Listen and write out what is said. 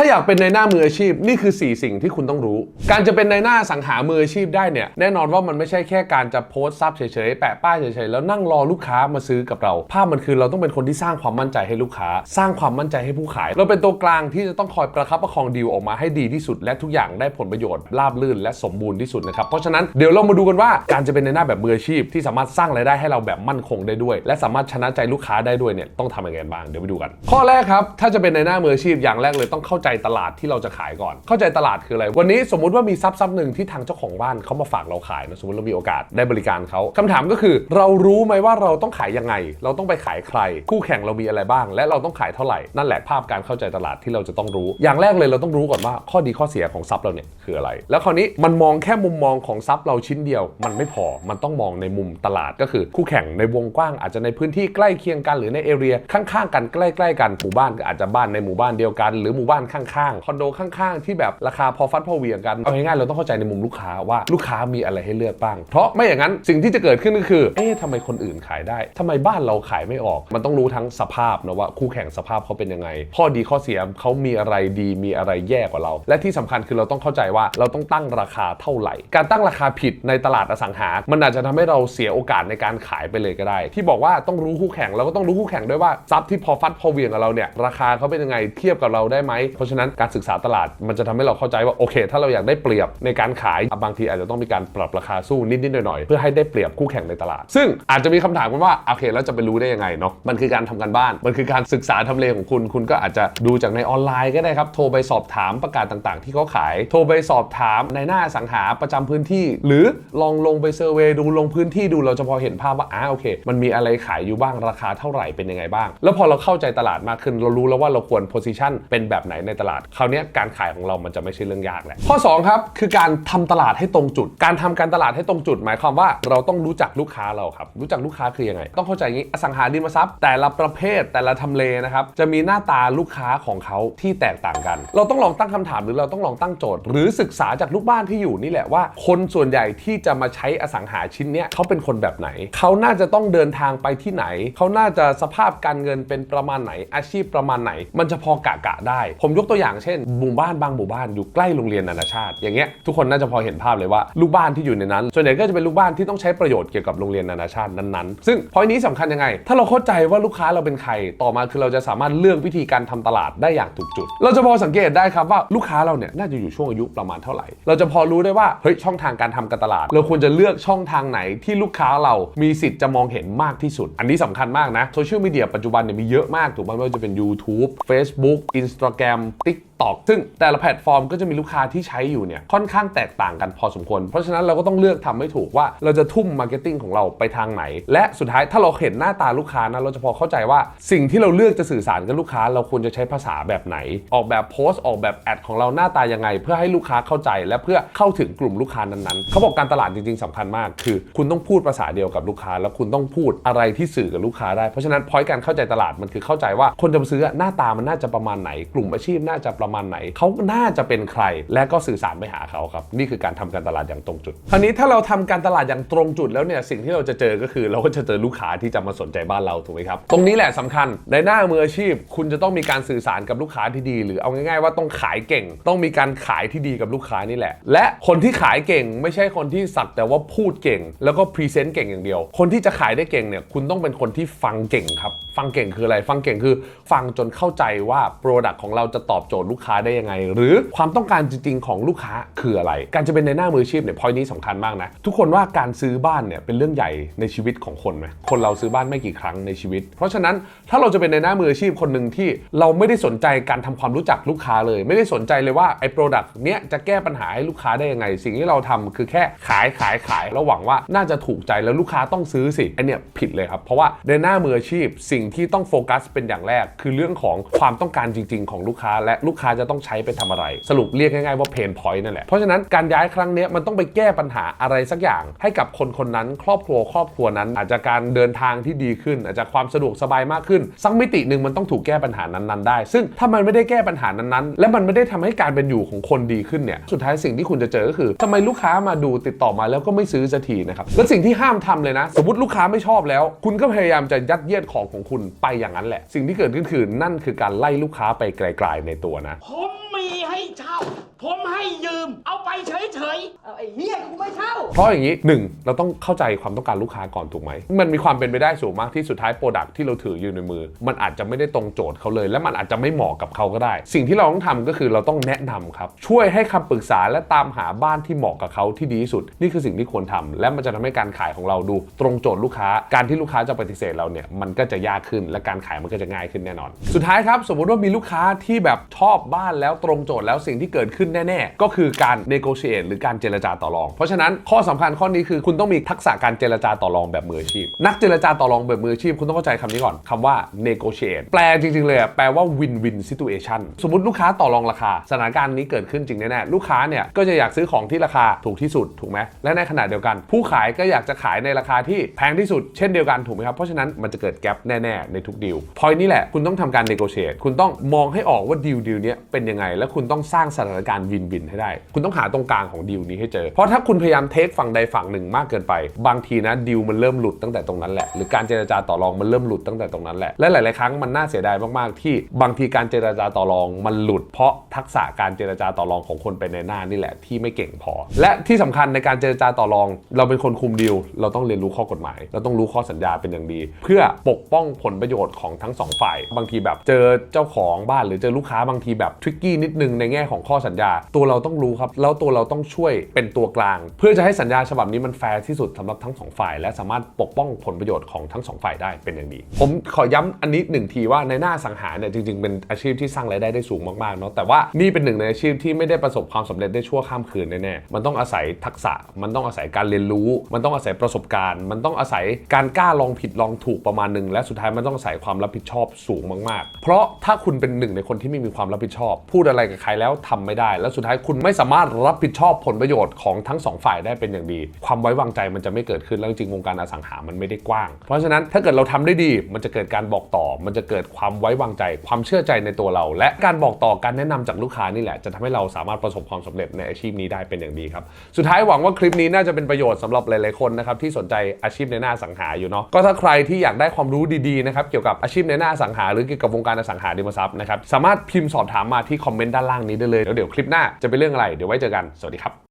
ถ้าอยากเป็นในหน้ามืออาชีพนี่คือ 4 สิ่งที่คุณต้องรู้ การจะเป็นในหน้าสังหามืออาชีพได้เนี่ยแน่นอนว่ามันไม่ใช่แค่การจะโพสต์ซับเฉยๆแปะป้ายเฉยๆแล้วนั่งรอลูกค้ามาซื้อกับเรา ภาพมันคือเราต้องเป็นคนที่สร้างความมั่นใจให้ลูกค้า สร้างความมั่นใจให้ผู้ขาย เราเป็นตัวกลางที่จะต้องคอยประคับประคองดีลออกมาให้ดีที่สุด และทุกอย่างได้ผลประโยชน์ราบรื่นและสมบูรณ์ที่สุดนะครับเพราะฉะนั้นเดี๋ยวเรามาดูกันว่าการจะเป็นในหน้าแบบมืออาชีพ ที่สามารถสร้างรายได้ให้เราแบบมั่นคงได้ด้วย และสามารถชนะใจลูกค้าได้ด้วยเนี่ยต้องทำยังไงบ้างเดี๋ยวไปดูกัน ข้อแรกครับถ้าจะเป็นในหน้ามืออาชีพอย่างแรกเลยต้องเข้าใจใจตลาดที่เราจะขายก่อน เข้าใจตลาดคืออะไร วันนี้สมมุติว่ามีทรัพย์ทรัพย์หนึ่งที่ทางเจ้าของบ้านเขามาฝากเราขายนะสมมติเรามีโอกาสได้บริการเขาคำถามก็คือ เรารู้ไหมว่าเราต้องขายยังไง เราต้องไปขายใคร คู่แข่งเรามีอะไรบ้าง และเราต้องขายเท่าไหร่นั่นแหละภาพการเข้าใจตลาดที่เราจะต้องรู้ อย่างแรกเลยเราต้องรู้ก่อนว่าข้อดีข้อเสียของทรัพย์เราเนี่ยคืออะไร แล้วคราวนี้มันมองแค่มุมมองของทรัพย์เราชิ้นเดียว มันไม่พอมันต้องมองในมุมตลาดก็คือคู่แข่งในวงกว้างอาจจะในพื้นที่ใกล้เคียงกันหรือในเอเรียข้างๆกันใกล้ ๆ กันหมู่บ้านก็อาจจะบ้านในหมู่บ้านเดียวกันหรือหมู่บ้านข้างๆ คอนโดข้างๆ ที่แบบราคาพอฟัดพอเวียงกัน เอาง่ายๆ เราต้องเข้าใจในมุมลูกค้าว่าลูกค้ามีอะไรให้เลือกบ้าง เพราะไม่อย่างนั้นสิ่งที่จะเกิดขึ้นก็คือ เอ๊ะทำไมคนอื่นขายได้ทำไมบ้านเราขายไม่ออก มันต้องรู้ทั้งสภาพนะว่าคู่แข่งสภาพเขาเป็นยังไง ข้อดีข้อเสียเขามีอะไรดีมีอะไรแย่กว่าเรา และที่สำคัญคือเราต้องเข้าใจว่าเราต้องตั้งราคาเท่าไหร่ การตั้งราคาผิดในตลาดอสังหา มันอาจจะทำให้เราเสียโอกาสในการขายไปเลยก็ได้ ที่บอกว่าต้องรู้คู่แข่งเราก็ต้องรู้คู่แข่งด้วยว่าทรัพย์ที่พอฟัดพอเวียงกับเราเนี่ยราคาเขาเป็นยังไงเทียบกับเราได้ไหมเพราะฉะนั้นการศึกษาตลาดมันจะทำให้เราเข้าใจว่าโอเค ถ้าเราอยากได้เปรียบในการขายบางทีอาจจะต้องมีการปรับราคาสู้นิดๆหน่อยๆเพื่อให้ได้เปรียบคู่แข่งในตลาด ซึ่งอาจจะมีคำถามกันว่าโอเคแล้วจะไปรู้ได้ยังไงเนาะมันคือการทำการบ้าน มันคือการศึกษาทำเลของคุณ คุณก็อาจจะดูจากในออนไลน์ก็ได้ครับโทรไปสอบถามประกาศต่างๆ ที่เขาขายโทรไปสอบถามในหน้าสังหาประจำพื้นที่ หรือลองลงไปเซอร์เวย์ดูลงพื้นที่ดูเราจะพอเห็นภาพว่าอ่าโอเค มันมีอะไรขายอยู่บ้างราคาเท่าไหร่เป็นยังไงบ้าง แล้วพอเราเข้าใจตลาดมากขึ้นเรารู้แล้วว่าเราควรโพซิชันเป็นแบบไหนในตลาดคราวนี้การขายของเรามันจะไม่ใช่เรื่องยากแหละข้อสองครับคือการทำตลาดให้ตรงจุด การทำการตลาดให้ตรงจุด หมายความว่าเราต้องรู้จักลูกค้าเราครับรู้จักลูกค้าคือยังไง ต้องเข้าใจอย่างนี้อสังหาริมทรัพย์ แต่ละประเภทแต่ละทำเลนะครับจะมีหน้าตาลูกค้าของเขาที่แตกต่างกัน เราต้องลองตั้งคำถามหรือเราต้องลองตั้งโจทย์ หรือศึกษาจากลูกบ้านที่อยู่นี่แหละว่า คนส่วนใหญ่ที่จะมาใช้อสังหาชิ้นเนี้ยเขาเป็นคนแบบไหน เขาน่าจะต้องเดินทางไปที่ไหน เขาน่าจะสภาพการเงินเป็นประมาณไหนอาชีพประมาณไหน มันจะพอกะกะได้ ผมยกตัวอย่างเช่นหมู่บ้านบางหมู่บ้านอยู่ใกล้โรงเรียนนานาชาติ อย่างเงี้ยทุกคนน่าจะพอเห็นภาพเลยว่าลูกบ้านที่อยู่ในนั้น ส่วนใหญ่ก็จะเป็นลูกบ้านที่ต้องใช้ประโยชน์เกี่ยวกับโรงเรียนนานาชาตินั้นๆ ซึ่งพอยนี้สำคัญยังไง ถ้าเราเข้าใจว่าลูกค้าเราเป็นใครต่อมาคือเราจะสามารถเลือกวิธีการทำตลาดได้อย่างถูกจุด เราจะพอสังเกตได้ครับว่าลูกค้าเราเนี่ยน่าจะอยู่ช่วงอายุประมาณเท่าไหร่ เราจะพอรู้ได้ว่าเฮ้ยช่องทางการทำการตลาด เราควรจะเลือกช่องทางไหนที่ลูกค้าเรามีสิทธิ์จะมองเห็นมากที่สุด อันนี้สำคัญมากนะโซเชียลมีเดียปัจจุบันเนี่ยมีเยอะมากถูกไหมไม่ว่าจะเป็น YouTube Facebook Instagram trong tích TikTok ซึ่งแต่ละแพลตฟอร์มก็จะมีลูกค้าที่ใช้อยู่เนี่ยค่อนข้างแตกต่างกันพอสมควร เพราะฉะนั้นเราก็ต้องเลือกทำให้ถูกว่าเราจะทุ่มมาร์เก็ตติ้งของเราไปทางไหน และสุดท้ายถ้าเราเห็นหน้าตาลูกค้านะเราจะพอเข้าใจว่าสิ่งที่เราเลือกจะสื่อสารกับลูกค้า เราควรจะใช้ภาษาแบบไหน ออกแบบโพสต์ออกแบบแอดของเราหน้าตายังไง เพื่อให้ลูกค้าเข้าใจ และเพื่อเข้าถึงกลุ่มลูกค้านั้นๆเขาบอกการตลาดจริงๆสำคัญมาก คือ คุณต้องพูดภาษาเดียวกับลูกค้า แล้วคุณต้องพูดอะไรที่สื่อกับลูกค้าได้เพราะฉะนั้นพอยการเข้าใจตลาดมันคือเข้าใจว่าคนจะมาซื้อหน้าตามันน่าจะประมาณไหน กลุ่มอาชีพน่าจะประมาณไหน เขาน่าจะเป็นใคร และก็สื่อสารไปหาเขาครับ นี่คือการทำการตลาดอย่างตรงจุด คราวนี้ถ้าเราทำการตลาดอย่างตรงจุดแล้วเนี่ยสิ่งที่เราจะเจอก็คือเราก็จะเจอลูกค้าที่จะมาสนใจบ้านเราถูกไหมครับ ตรงนี้แหละสำคัญในหน้ามืออาชีพ คุณจะต้องมีการสื่อสารกับลูกค้าที่ดี หรือเอาง่ายๆว่าต้องขายเก่ง ต้องมีการขายที่ดีกับลูกค้านี่แหละ และคนที่ขายเก่งไม่ใช่คนที่สักแต่ว่าพูดเก่ง แล้วก็พรีเซนต์เก่งอย่างเดียว คนที่จะขายได้เก่งเนี่ยคุณต้องเป็นคนที่ฟังเก่งครับ ฟังเก่งคืออะไร ฟังเก่งคือ ฟังจนเข้าใจว่าโปรดักต์ของเราจะตอบโจทย์ลูกค้าได้ยังไง หรือความต้องการจริง ๆ ของลูกค้าคืออะไร การจะเป็นในหน้ามืออาชีพเนี่ยพอยนี้สำคัญมากนะทุกคนว่าการซื้อบ้านเนี่ยเป็นเรื่องใหญ่ในชีวิตของคนไหมคนเราซื้อบ้านไม่กี่ครั้งในชีวิต เพราะฉะนั้นถ้าเราจะเป็นในหน้ามืออาชีพคนหนึ่งที่เราไม่ได้สนใจการทำความรู้จักลูกค้าเลย ไม่ได้สนใจเลยว่าไอ้โปรดักต์เนี้ยจะแก้ปัญหาให้ลูกค้าได้ยังไง สิ่งที่เราทำคือแค่ขายขายขายแล้วหวังว่าน่าจะถูกใจแล้วลูกค้าต้องซื้อสิไอเนี่ยผิดเลยครับเพราะว่าในหน้ามืออาชีพ สิ่งที่ต้องโฟกัสเป็นอย่างแรก คือเรื่องของความต้องการจริง ๆ ของลูกค้าและลูกค้าจะต้องใช้ไปทำอะไร สรุปเรียกง่ายๆว่าเพนพอยต์นั่นแหละ เพราะฉะนั้นการย้ายครั้งนี้มันต้องไปแก้ปัญหาอะไรสักอย่าง ให้กับคนคนนั้น ครอบครัวครอบครัวนั้น อาจจะการเดินทางที่ดีขึ้น อาจจะความสะดวกสบายมากขึ้นสักมิติหนึ่งมันต้องถูกแก้ปัญหานั้นๆได้ ซึ่งถ้ามันไม่ได้แก้ปัญหานั้นๆ และมันไม่ได้ทำให้การเป็นอยู่ของคนดีขึ้นเนี่ยสุดท้ายสิ่งที่คุณจะเจอก็คือทำไมลูกค้ามาดูติดต่อมาแล้วก็ไม่ซื้อสักทีนะครับและสิ่งที่ห้ามทำเลยนะ สมมติลูกค้าไม่ชอบแล้ว คุณก็พยายามจะยัดเยียดของของคุณไปอย่างนั้นแหละ สิ่งที่เกิดขึ้นคือนั่นคือการไล่ลูกค้าไปไกล ๆ ในตัวนะผมไมีให้เช่า ผมให้ยืม เอาไปเฉยๆเอาไอ้เหี้ยกูไม่เช่า เพราะอย่างนี้หนึ่งเราต้องเข้าใจความต้องการลูกค้าก่อนถูกไหม มันมีความเป็นไปได้สูงมากที่สุดท้ายโปรดักที่เราถืออยู่ในมือ มันอาจจะไม่ได้ตรงโจทย์เขาเลย และมันอาจจะไม่เหมาะกับเขาก็ได้ สิ่งที่เราต้องทำก็คือเราต้องแนะนำครับ ช่วยให้คำปรึกษาและตามหาบ้านที่เหมาะกับเขาที่ดีที่สุด นี่คือสิ่งที่ควรทำและมันจะทำให้การขายของเราดู ตรงโจทย์ลูกค้า การที่ลูกค้าจะปฏิเสธเราเนี่ยมันก็จะยากขึ้นและการขายมันก็จะง่ายขึ้นแน่นอน สุดท้ายครับสมมติว่ามีลูกค้าที่แบบชอบบ้านแล้วตรงโจทย์แล้วสิ่งที่เกิดขึ้นแน่ๆ ก็คือการ negotiate หรือการเจรจาต่อรอง เพราะฉะนั้นข้อสำคัญข้อนี้คือคุณต้องมีทักษะการเจรจาต่อรองแบบมืออาชีพ นักเจรจาต่อรองแบบมืออาชีพ คุณต้องเข้าใจคำนี้ก่อนคำว่า negotiate แปลจริงๆเลยแปลว่า win win situation สมมติลูกค้าต่อรองราคา สถานการณ์นี้เกิดขึ้นจริงแน่ๆลูกค้าเนี่ยก็จะอยากซื้อของที่ราคาถูกที่สุดถูกไหมและในขณะเดียวกัน ผู้ขายก็อยากจะขายในราคาที่แพงที่สุดเช่นเดียวกันถูกไหมครับเพราะฉะนั้นมันจะเกิดแกลบแน่ๆในทุกดีลพอยนี้แหละคุณต้องทำการ negotiate คุณต้องมองให้ออกว่าดีลดีลเนี้ยเป็นยังไงและคุณต้องสร้างสถานการณ์วินวินให้ได้ คุณต้องหาตรงกลางของดีลนี้ให้เจอ เพราะถ้าคุณพยายามเทคฝั่งใดฝั่งหนึ่งมากเกินไป บางทีนะดีลมันเริ่มหลุดตั้งแต่ตรงนั้นแหละ หรือการเจรจาต่อรองมันเริ่มหลุดตั้งแต่ตรงนั้นแหละ และหลาย ๆ ครั้งมันน่าเสียดายมาก ๆ ที่บางทีการเจรจาต่อรองมันหลุด เพราะทักษะการเจรจาต่อรองของคนไปในหน้านี่แหละที่ไม่เก่งพอ และที่สำคัญในการเจรจาต่อรอง เราเป็นคนคุมดีลเราต้องเรียนรู้ข้อกฎหมาย เราต้องรู้ข้อสัญญาเป็นอย่างดี เพื่อปกป้องผลประโยชน์ของทั้งสองฝ่าย บางทีแบบเจอเจ้าของบ้านหรือเจอลูกค้าบางทีแบบทริกกี้นิดนึงในแง่ของข้อสัญญา ตัวเราต้องรู้ครับ แล้วตัวเราต้องช่วยเป็นตัวกลาง เพื่อจะให้สัญญาฉบับนี้มันแฟร์ที่สุดสำหรับทั้งสองฝ่าย และสามารถปกป้องผลประโยชน์ของทั้งสองฝ่ายได้เป็นอย่างดี ผมขอย้ำอันนี้หนึ่งทีว่าในหน้าสังหารเนี่ยจริงๆ เป็นอาชีพที่สร้างรายได้ได้สูงมากๆเนาะแต่ว่านี่เป็นหนึ่งในอาชีพที่ไม่ได้ประสบความสำเร็จได้ชั่วข้ามคืนแน่ๆมันต้องอาศัยทักษะมันต้องอาศัยการเรียนรู้ มันต้องอาศัยประสบการณ์ มันต้องอาศัยการกล้าลองผิดลองถูกประมาณหนึ่งและสุดท้ายมันต้องอาศัยความรับผิดชอบสูงมาก ๆ เพราะถ้าคุณเป็นหนึ่งในคนที่ไม่มีความรับผิดชอบพูดอะไระไรกับใครแล้วทำไม่ได้ แล้วสุดท้ายคุณไม่สามารถรับผิดชอบผลประโยชน์ของทั้งสองฝ่ายได้เป็นอย่างดี ความไว้วางใจมันจะไม่เกิดขึ้นแล้วจริงวงการอสังหามันไม่ได้กว้าง เพราะฉะนั้นถ้าเกิดเราทำได้ดี มันจะเกิดการบอกต่อ มันจะเกิดความไว้วางใจ ความเชื่อใจในตัวเรา และการบอกต่อการแนะนำจากลูกค้านี่แหละจะทำให้เราสามารถประสบความสำเร็จในอาชีพนี้ได้เป็นอย่างดีครับสุดท้ายหวังว่าคลิปนี้น่าจะเป็นประโยชน์สำหรับหลายๆคนนะครับที่สนใจอาชีพในหน้าอสังหาอยู่เนาะก็ถ้าใครที่อยากได้ความรู้ดีๆนะครับเกี่ยวกับอาชีพในหน้าอสังหา หรือเกี่ยวกับวงการอสังหาริมทรัพย์นะครับสามารถพิมพ์สอบถามมาที่คอมเมนต์ด้านล่างนี้ได้เลยแล้วเดี๋ยวคลิปหน้าจะเป็นเรื่องอะไรเดี๋ยวไว้เจอกันสวัสดีครับ